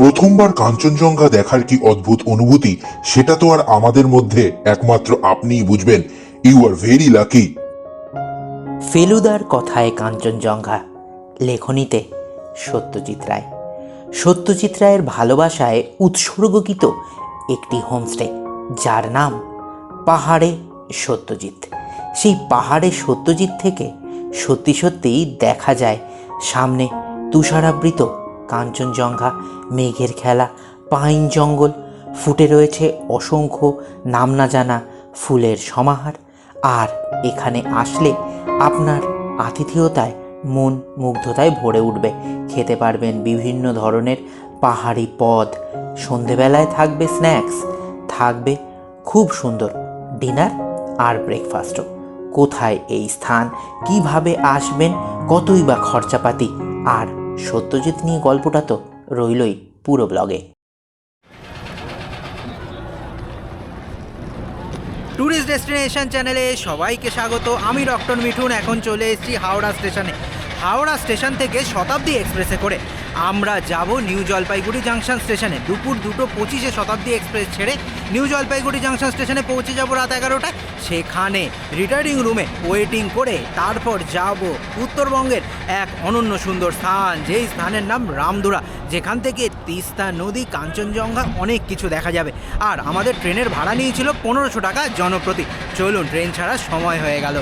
প্রথমবার কাঞ্চনজঙ্ঘা দেখার কি অদ্ভুত অনুভূতি, সেটা তো আর আমাদের মধ্যে একমাত্র আপনিই বুঝবেন। ইউ আর ভেরি লাকি ফেলুদার কথায় কাঞ্চনজঙ্ঘা, লেখনীতে সত্যজিৎ রায়। সত্যজিৎ রায়ের ভালোবাসায় উৎসর্গকৃত একটি হোমস্টে, যার নাম পাহাড়ে সত্যজিৎ। সেই পাহাড়ে সত্যজিৎ থেকে সত্যি সত্যিই দেখা যায় সামনে তুষারাবৃত কাঞ্চনজঙ্ঘা, মেঘের খেলা, পাইন জঙ্গল, ফুটে রয়েছে অসংখ্য নাম না জানা ফুলের সমাহার। আর এখানে আসলে আপনার আতিথেয়তায়, মন মুগ্ধতায় ভরে উঠবে। খেতে পারবেন বিভিন্ন ধরনের পাহাড়ি পদ। সন্ধেবেলায় থাকবে স্ন্যাক্স। থাকবে খুব সুন্দর ডিনার আর ব্রেকফাস্টও। কোথায় এই স্থান? কীভাবে আসবেন? কতই বা খরচাপাতি? আর সত্যজিৎ নিয়ে গল্পটা তো রইলই পুরো ব্লগে। ট্যুরিস্ট ডেস্টিনেশন চ্যানেলে সবাইকে স্বাগত। আমি ডক্টর মিঠুন, এখন চলে এসেছি হাওড়া স্টেশনে। হাওড়া স্টেশন থেকে শতাব্দী এক্সপ্রেসে করে আমরা যাব নিউ জলপাইগুড়ি জাংশন স্টেশনে। দুপুর দুটো পঁচিশে শতাব্দী এক্সপ্রেস ছেড়ে নিউ জলপাইগুড়ি জাংশন স্টেশনে পৌঁছে যাব রাত এগারোটায়। সেখানে রিটায়ারিং রুমে ওয়েটিং করে তারপর যাব উত্তরবঙ্গের এক অনন্য সুন্দর স্থান, যেই স্থানের নাম রামধুরা যেখান থেকে তিস্তা নদী, কাঞ্চনজঙ্ঘা অনেক কিছু দেখা যাবে। আর আমাদের ট্রেনের ভাড়া নিয়েছিল পনেরোশো টাকা জনপ্রতি। চলুন, ট্রেন ছাড়ার সময় হয়ে গেল।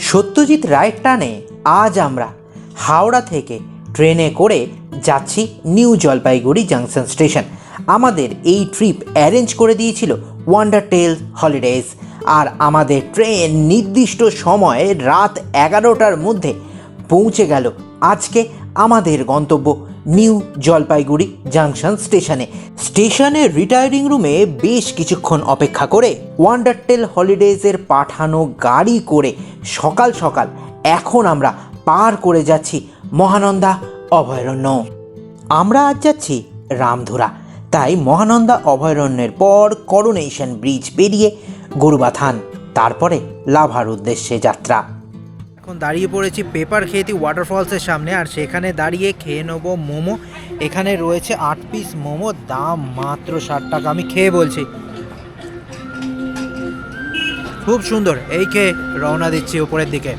সত্যজিৎ রায়ের টানে আজ আমরা হাওড়া থেকে ট্রেনে করে যাচ্ছি নিউ জলপাইগুড়ি জাংশন স্টেশন। আমাদের এই ট্রিপ অ্যারেঞ্জ করে দিয়েছিল ওয়ান্ডার টেল হলিডেজ আর আমাদের ট্রেন নির্দিষ্ট সময়ে রাত এগারোটার মধ্যে পৌঁছে গেল আজকে আমাদের গন্তব্য নিউ জলপাইগুড়ি জাংশন স্টেশনে। স্টেশনের রিটায়ারিং রুমে বেশ কিছুক্ষণ অপেক্ষা করে ওয়ান্ডারটেল হলিডেজের পাঠানো গাড়ি করে সকাল সকাল এখন আমরা পার করে যাচ্ছি মহানন্দা অভয়ারণ্য। আমরা আজ যাচ্ছি রামধুরা। তাই মহানন্দা অভয়ারণ্যের পর করোনেশন ব্রিজ পেরিয়ে গরুবাথান, তারপরে লাভার উদ্দেশ্যে যাত্রা। এখন দাঁড়িয়ে পড়েছি পেপার খেয়েতি ওয়াটারফলসের সামনে, আর সেখানে দাঁড়িয়ে খেয়ে নেব মোমো। এখানে রয়েছে আট পিস মোমো, দাম মাত্র ষাট টাকা, আমি খেয়ে বলছি। খুব সুন্দর, এই খেয়ে রওনা দিচ্ছি উপরের দিকে।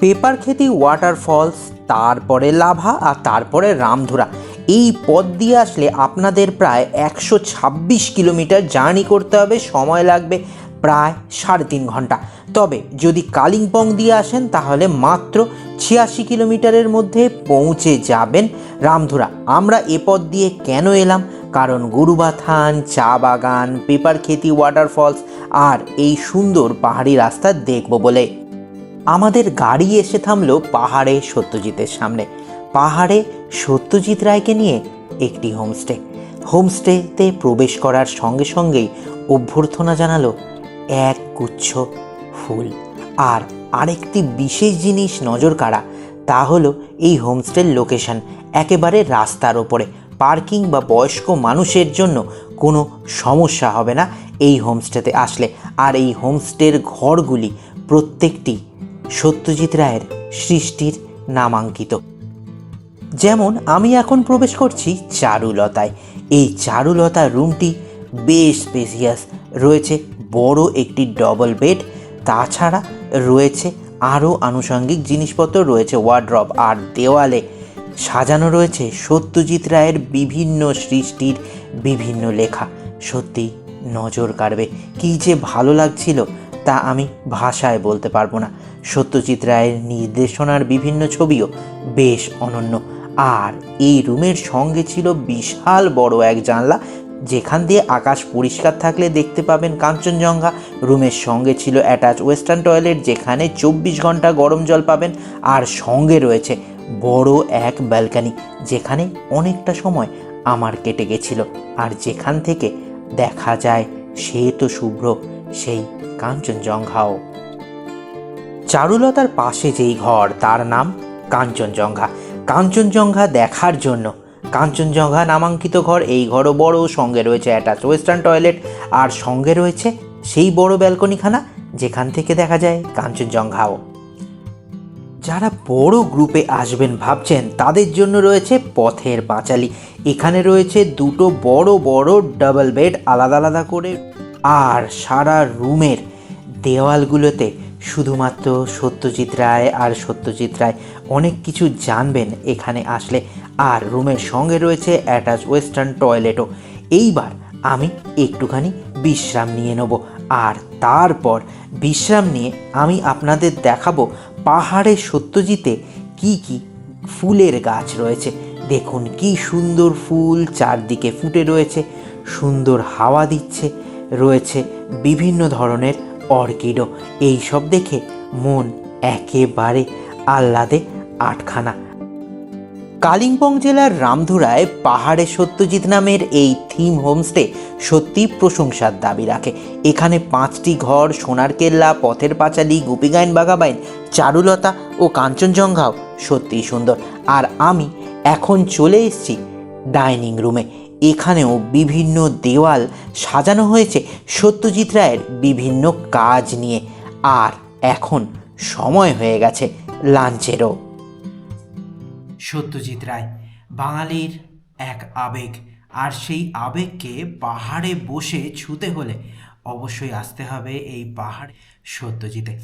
পেপার খেতি ওয়াটারফলস তারপরে লাভা আর তারপরে রামধুরা। এই পথ দিয়ে আসলে আপনাদের প্রায় একশো ছাব্বিশ কিলোমিটার জার্নি করতে হবে, সময় লাগবে প্রায় সাড়ে তিন ঘণ্টা। তবে যদি কালিম্পং দিয়ে আসেন, তাহলে মাত্র ছিয়াশি কিলোমিটারের মধ্যে পৌঁছে যাবেন রামধুরা। আমরা এ পথ দিয়ে কেন এলাম? কারণ গুরুবাথান, চা বাগান, পেপার খেতি ওয়াটারফলস আর এই সুন্দর পাহাড়ি রাস্তা দেখব বলে। আমাদের গাড়ি এসে থামলো পাহাড়ে সত্যজিতের সামনে। পাহাড়ে সত্যজিৎ রায়কে নিয়ে একটি হোমস্টে। হোমস্টেতে প্রবেশ করার সঙ্গে সঙ্গেই অভ্যর্থনা জানালো এক গুচ্ছ ফুল। আর আরেকটি বিশেষ জিনিস নজর কাড়া, তা হলো এই হোমস্টের লোকেশন। একেবারে রাস্তার ওপরে। পার্কিং বা বয়স্ক মানুষের জন্য কোনো সমস্যা হবে না এই হোমস্টেতে আসলে। আর এই হোমস্টের ঘরগুলি প্রত্যেকটি সত্যজিৎ রায়ের সৃষ্টির নামাঙ্কিত। যেমন আমি এখন প্রবেশ করছি চারুলতায়। এই চারুলতা রুমটি বেশ স্পেসিয়াস। রয়েছে বড় একটি ডবল বেড তাছাড়া রয়েছে আরও আনুষঙ্গিক জিনিসপত্র, রয়েছে ওয়ার্ড্রপ আর দেওয়ালে। সাজানো রয়েছে সত্যজিৎ রায়ের বিভিন্ন সৃষ্টির বিভিন্ন লেখা। সত্যি নজর কাড়বে। কী যে ভালো লাগছিল তা আমি ভাষায় বলতে পারব না। সত্যজিৎ রায়ের নির্দেশনার বিভিন্ন ছবিও বেশ অনন্য। আর এই রুমের সঙ্গে ছিল বিশাল বড় এক জানলা, যেখান দিয়ে আকাশ পরিষ্কার থাকলে দেখতে পাবেন কাঞ্চনজঙ্ঘা। রুমের সঙ্গে ছিল অ্যাটাচ ওয়েস্টার্ন টয়লেট, যেখানে চব্বিশ ঘণ্টা গরম জল পাবেন। আর সঙ্গে রয়েছে বড় এক ব্যালকানি, যেখানে অনেকটা সময় আমার কেটে গেছিল। আর যেখান থেকে দেখা যায় সে তো শুভ্র, সেই কাঞ্চনজঙ্ঘাও। চারুলতার পাশে যেই ঘর, তার নাম কাঞ্চনজঙ্ঘা। কাঞ্চনজঙ্ঘা দেখার জন্য। কাঞ্চনজঙ্ঘা নামাঙ্কিত ঘর, এই ঘরও বড়, সঙ্গে রয়েছে অ্যাটাচ ওয়েস্টার্ন টয়লেট আর সঙ্গে রয়েছে সেই বড় ব্যালকনিখানা, যেখান থেকে দেখা যায় কাঞ্চনজঙ্ঘাও। যারা বড় গ্রুপে আসবেন ভাবছেন, তাদের জন্য রয়েছে পথের পাঁচালী। এখানে রয়েছে দুটো বড় বড় ডাবল বেড আলাদা আলাদা করে, আর সারা রুমের দেওয়ালগুলোতে শুধুমাত্র সত্যজিৎ রায় আর সত্যজিৎ রায় অনেক কিছু জানবেন এখানে আসলে। আর রুমের সঙ্গে রয়েছে অ্যাটাচ ওয়েস্টার্ন টয়লেটও। এইবার আমি একটুখানি বিশ্রাম নিয়ে নেব। আর তারপর বিশ্রাম নিয়ে আমি আপনাদের দেখাবো পাহাড়ে সত্যজিতে কি কি ফুলের গাছ রয়েছে। দেখুন কি সুন্দর ফুল চারদিকে ফুটে রয়েছে, সুন্দর হাওয়া দিচ্ছে, রয়েছে বিভিন্ন ধরনের অর্কিডও এইসব দেখে মন একেবারে আহ্লাদে আটখানা। কালিম্পং জেলার রামধুরায় পাহাড়ে সত্যজিৎ নামের এই থিম হোমস্টে সত্যি প্রশংসার দাবি রাখে। এখানে পাঁচটি ঘর, সোনার কেল্লা, পথের পাঁচালী গুপিগাইন বাগাবাইন চারুলতা ও কাঞ্চনজঙ্ঘাও সত্যিই সুন্দর। আর আমি এখন চলে এসেছি ডাইনিং রুমে। এখানেও বিভিন্ন দেওয়াল সাজানো হয়েছে সত্যজিৎ রায়ের বিভিন্ন কাজ নিয়ে। আর এখন সময় হয়ে গেছে লাঞ্চেরও। সত্যজিৎ রায়, বাঙালির এক আবেগ। আর সেই আবেগকে পাহাড়ে বসে ছুতে হলে অবশ্যই আসতে হবে এই পাহাড় সত্যজিতে।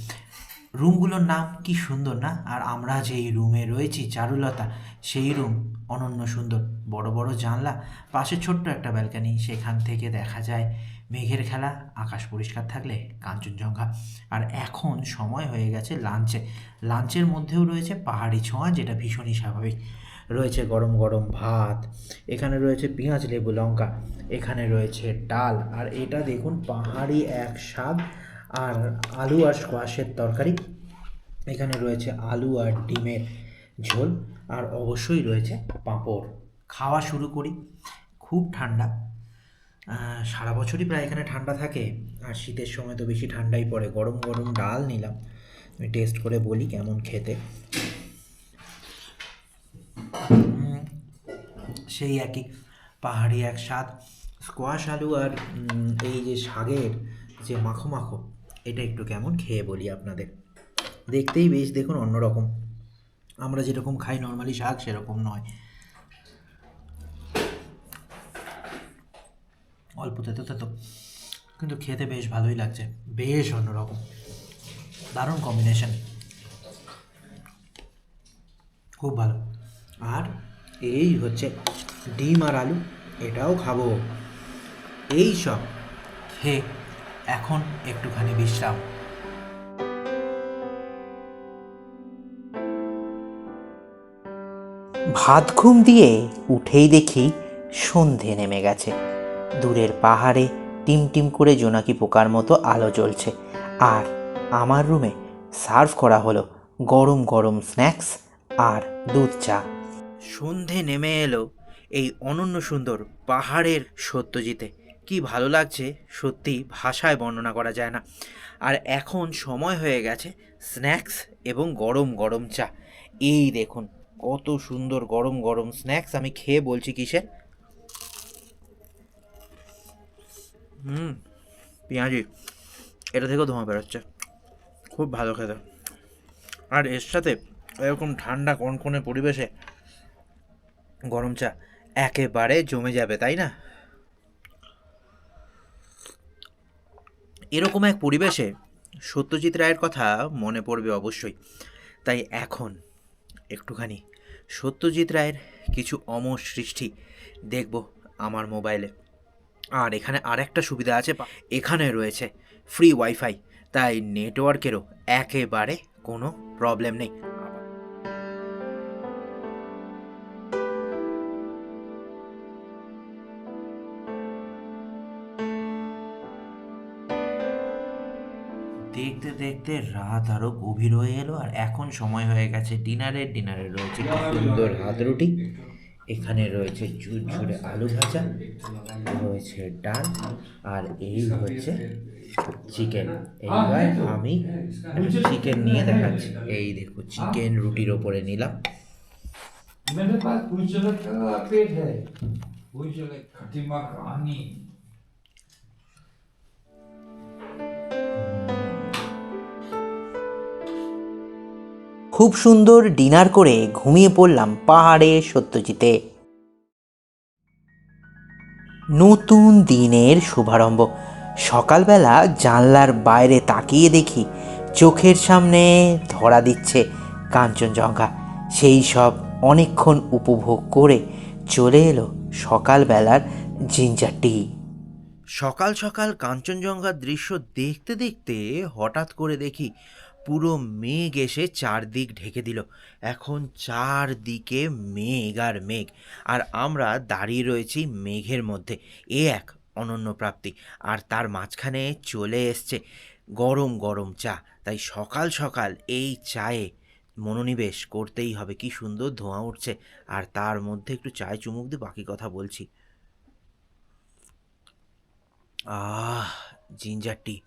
রুমগুলোর নাম কি সুন্দর না? আর আমরা যেই রুমে রয়েছি, চারুলতা, সেই রুম অনন্য সুন্দর। বড় বড় জানলা, পাশে ছোট্ট একটা ব্যালকানি। সেখান থেকে দেখা যায় মেঘের খেলা, আকাশ পরিষ্কার থাকলে কাঞ্চনজঙ্ঘা। আর এখন সময় হয়ে গেছে লাঞ্চে। লাঞ্চের মধ্যেও রয়েছে পাহাড়ি ছোঁয়া, যেটা ভীষণই স্বাভাবিক। রয়েছে গরম গরম ভাত, এখানে রয়েছে পেঁয়াজ, লেবু, লঙ্কা, এখানে রয়েছে ডাল। আর এটা দেখুন, পাহাড়ি এক শাক আর আলু আর স্কোয়াশের তরকারি। এখানে রয়েছে আলু আর ডিমের ঝোল, আর অবশ্যই রয়েছে পাঁপড়। খাওয়া শুরু করি। খুব ঠান্ডা। সারা বছরই প্রায় এখানে ঠান্ডা থাকে, আর শীতের সময় তো বেশি ঠান্ডাই পড়ে। গরম গরম ডাল নিলাম। আমি টেস্ট করে বলি কেমন খেতে। সেই একই পাহাড়ি এক স্বাদ। স্কোয়াশ আলু আর এই যে শাকের যে মাখো মাখো এটা একটু কেমন খেয়ে বলি আপনাদের। দেখতেই বেশ, দেখুন অন্যরকম। আমরা যেরকম খাই নর্মালি শাক, সেরকম নয়। অল্প তেতো তেতো। কিন্তু খেতে বেশ ভালোই লাগছে, বেশ অন্যরকম। দারুণ কম্বিনেশন খুব ভালো। আর এই হচ্ছে ডিম আর আলু, এটাও খাব। এই সব খেয়ে এখন একটুখানি বিশ্রাম। ভাত ঘুম দিয়ে উঠেই দেখি সন্ধে নেমে গেছে। দূরের পাহাড়ে টিম টিম করে জোনাকি পোকার মতো আলো জ্বলছে। আর আমার রুমে সার্ভ করা হলো গরম গরম স্ন্যাক্স আর দুধ চা। সন্ধে নেমে এলো এই অনন্য সুন্দর পাহাড়ের সত্যজিতে। কি ভালো লাগছে সত্যি ভাষায় বর্ণনা করা যায় না। আর এখন সময় হয়ে গেছে স্ন্যাক্স এবং গরম গরম চা। এই দেখুন, কত সুন্দর গরম গরম স্ন্যাক্স। আমি খেয়ে বলছি কিসের হুম, পেঁয়াজি। এটা থেকেও ধোঁয়া বেরোচ্ছে। খুব ভালো খেতে। আর এর সাথে এরকম ঠান্ডা কনকনে পরিবেশে গরম চা একেবারে জমে যাবে, তাই না? এরকম এক পরিবেশে সত্যজিৎ রায়ের কথা মনে পড়বে অবশ্যই। তাই এখন একটুখানি সত্যজিৎ রায়ের কিছু অমর সৃষ্টি দেখব আমার মোবাইলে। আর এখানে আর একটা সুবিধা আছে এখানে রয়েছে ফ্রি ওয়াইফাই তাই নেটওয়ার্কেরও একেবারে কোনো প্রবলেম নেই। দেখতে দেখতে রাত আরও গভীর হয়ে এলো আর এখন সময় হয়ে গেছে ডিনারের ডিনারে রয়েছে সুন্দর হাত রুটি, এখানে রয়েছে ঝুরঝুরে আলু ভাজা, রয়েছে ডাল, আর এই হচ্ছে চিকেন। এইবার আমি চিকেন নিয়ে দেখাচ্ছি। এই দেখো, চিকেন রুটির ওপরে নিলাম। মেরে পাস চলে পেট চলে খুব সুন্দর ডিনার করে ঘুমিয়ে পড়লাম পাহাড়ে সত্যজিতে। নতুন দিনের শুভারম্ভ। সকালবেলা জানলার বাইরে তাকিয়ে দেখি চোখের সামনে ধরা দিচ্ছে কাঞ্চনজঙ্ঘা। সেই সব অনেকক্ষণ উপভোগ করে চলে এলো সকালবেলার জিঞ্জার টি। সকাল সকাল কাঞ্চনজঙ্ঘার দৃশ্য দেখতে দেখতে হঠাৎ করে দেখি পুরো মেঘ এসে চারদিক ঢেকে দিল। এখন চারদিকে মেঘ আর মেঘ। আর আমরা দাঁড়িয়ে রয়েছি মেঘের মধ্যে। এ এক অনন্য প্রাপ্তি। আর তার মাঝখানে চলে এসছে গরম গরম চা। তাই সকাল সকাল এই চায়ে মনোনিবেশ করতেই হবে। কি সুন্দর ধোঁয়া উঠছে। আর তার মধ্যে একটু চায় চুমুক দিয়ে বাকি কথা বলছি। আহ, জিঞ্জার টি,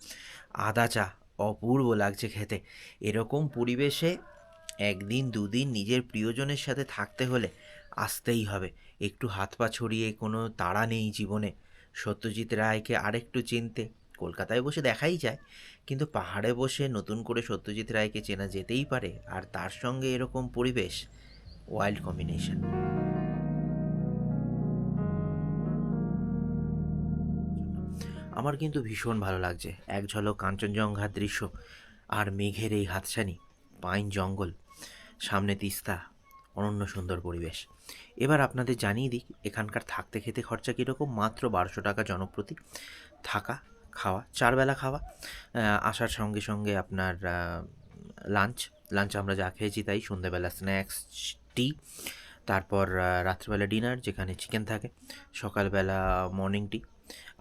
আদা চা। অপূর্ব লাগছে খেতে। এরকম পরিবেশে একদিন, দুদিন নিজের প্রিয়জনের সাথে থাকতে হলে আসতেই হবে। একটু হাত পা ছড়িয়ে কোনো তাড়া নেই জীবনে। সত্যজিৎ রায়কে আরেকটু চিনতে কলকাতায় বসে দেখাই যায়, কিন্তু পাহাড়ে বসে নতুন করে সত্যজিৎ রায়কে চেনা যেতেই পারে, আর তার সঙ্গে এরকম পরিবেশ ওয়াইল্ড কম্বিনেশন আমার কিন্তু ভীষণ ভালো লাগছে। এক ঝলক কাঞ্চনজঙ্ঘার দৃশ্য আর মেঘের এই হাতছানি, পাইন জঙ্গল, সামনে তিস্তা, অনন্য সুন্দর পরিবেশ। এবার আপনাদের জানিয়ে দিই, এখানকার থাকতে খেতে খরচা কীরকম? মাত্র বারোশো টাকা জনপ্রতি। থাকা, খাওয়া, চারবেলা খাওয়া আসার সঙ্গে সঙ্গে আপনার লাঞ্চ লাঞ্চ আমরা যা খেয়েছি তাই সন্ধ্যেবেলা স্ন্যাক্স টি তারপর রাত্রিবেলা ডিনার যেখানে চিকেন থাকে, সকালবেলা মর্নিং টি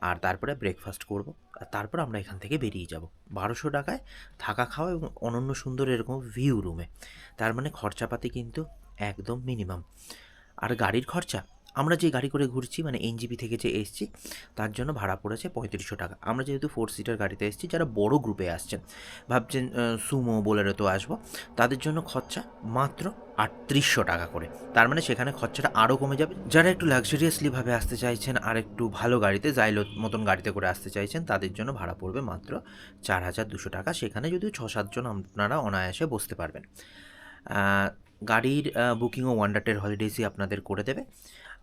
আর তারপরে ব্রেকফাস্ট করব। আর তারপর আমরা এখান থেকে বেরিয়ে যাব। বারোশো টাকায় থাকা খাওয়া এবং অনন্য সুন্দর এরকম ভিউ রুমে তার মানে খরচাপাতি কিন্তু একদম মিনিমাম আর গাড়ির খরচা? আমরা যে গাড়ি করে ঘুরছি মানে এনজিপি থেকে যে এসছি, তার জন্য ভাড়া পড়েছে পঁয়ত্রিশশো টাকা। আমরা যেহেতু ফোর সিটার গাড়িতে এসেছি, যারা বড় গ্রুপে আসছেন, ভাবছেন সুমো বোলেরো তো আসব, তাদের জন্য খরচা মাত্র আটত্রিশশো টাকা করে। তার মানে সেখানে খরচাটা আরও কমে যাবে। যারা একটু লাক্সারিয়াসলিভাবে আসতে চাইছেন, আর একটু ভালো গাড়িতে জাইলো মতন গাড়িতে করে আসতে চাইছেন, তাদের জন্য ভাড়া পড়বে মাত্র চার হাজার দুশো টাকা। সেখানে যদিও ছ সাতজন আপনারা অনায়াসে বসতে পারবেন। গাড়ির বুকিংও ওয়ান্ডারটের হলিডেজই আপনাদের করে দেবে।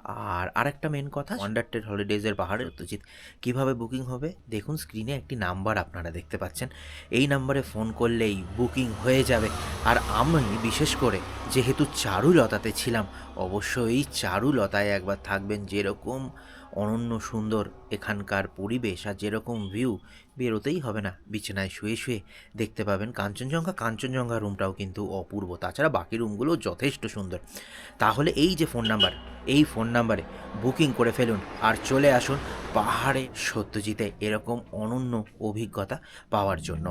আর আরেকটা মেন কথা ওয়ান্ডারটের হলিডেজের পাহাড়ে উচিত কীভাবে বুকিং হবে? দেখুন স্ক্রিনে একটি নাম্বার আপনারা দেখতে পাচ্ছেন। এই নাম্বারে ফোন করলেই বুকিং হয়ে যাবে। আর আমি বিশেষ করে যেহেতু চারুলতাতে ছিলাম অবশ্যই চারুলতায় একবার থাকবেন যেরকম অনন্য সুন্দর। এখানকার পরিবেশ আর যেরকম ভিউ বেরোতেই হবে না। বিছানায় শুয়ে শুয়ে দেখতে পাবেন কাঞ্চনজঙ্ঘা। কাঞ্চনজঙ্ঘা রুমটাও কিন্তু অপূর্ব। তাছাড়া বাকি রুমগুলো যথেষ্ট সুন্দর। তাহলে এই যে ফোন নাম্বার এই ফোন নাম্বারে বুকিং করে ফেলুন আর চলে আসুন পাহাড়ে সত্যজিতে। এরকম অনন্য অভিজ্ঞতা পাওয়ার জন্য।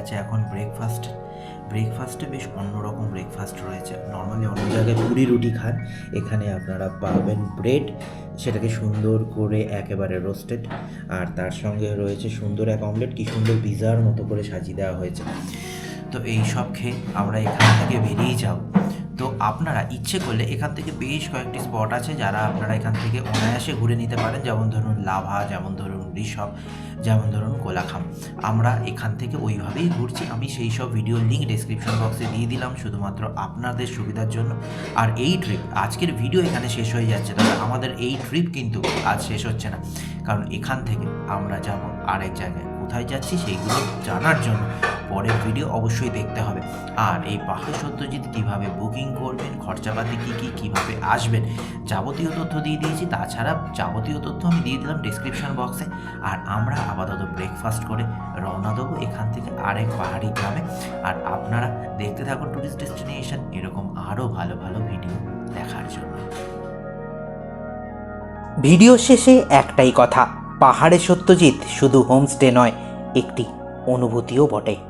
গেছে এখন ব্রেকফাস্ট ব্রেকফাস্টে বেশ অন্যরকম ব্রেকফাস্ট রয়েছে। নর্মালি অন্য জায়গায় পুরি রুটি খান, এখানে আপনারা পাবেন ব্রেড সেটাকে সুন্দর করে একেবারে রোস্টেড আর তার সঙ্গে রয়েছে সুন্দর এক অমলেট কি সুন্দর পিজার মতো করে সাজিয়ে দেওয়া হয়েছে। তো এই সব খেয়ে আমরা এখান থেকে বেরিয়ে যাব। তো আপনারা ইচ্ছে করলে এখান থেকে বেশ কয়েকটি স্পট আছে যারা আপনারা এখান থেকে অনায়াসে ঘুরে নিতে পারেন। যেমন ধরুন লাভা, যেমন ধরুন ঋষভ, যেমন ধরুন কোলাখাম। আমরা এখান থেকে ওইভাবেই ঘুরছি। আমি সেই সব ভিডিও লিঙ্ক ডিসক্রিপশন বক্সে দিয়ে দিলাম শুধুমাত্র আপনাদের সুবিধার জন্য। আর এই ট্রিপ আজকের ভিডিও এখানে শেষ হয়ে যাচ্ছে। তবে আমাদের এই ট্রিপ কিন্তু আজ শেষ হচ্ছে না। কারণ এখান থেকে আমরা যাব আরেক জায়গায়। কোথায় যাচ্ছি সেইগুলো জানার জন্য। পরের ভিডিও অবশ্যই দেখতে হবে। আর এই পাহাড় সত্যজিৎ কীভাবে বুকিং করবেন, খরচাপাতি কী কী, কীভাবে আসবেন, যাবতীয় তথ্য দিয়ে দিয়েছি। তাছাড়া যাবতীয় তথ্য আমি দিয়ে দিলাম ডিসক্রিপশন বক্সে আর আমরা আপাতত ব্রেকফাস্ট করে রওনা দেবো এখান থেকে আরেক পাহাড়ি গ্রামে। আর আপনারা দেখতে থাকুন টুরিস্ট ডেস্টিনেশন এরকম আরও ভালো ভালো ভিডিও দেখার জন্য। ভিডিও শেষে একটাই কথা। পাহাড়ে সত্যজিৎ শুধু হোমস্টে নয় একটি অনুভূতিও বটে।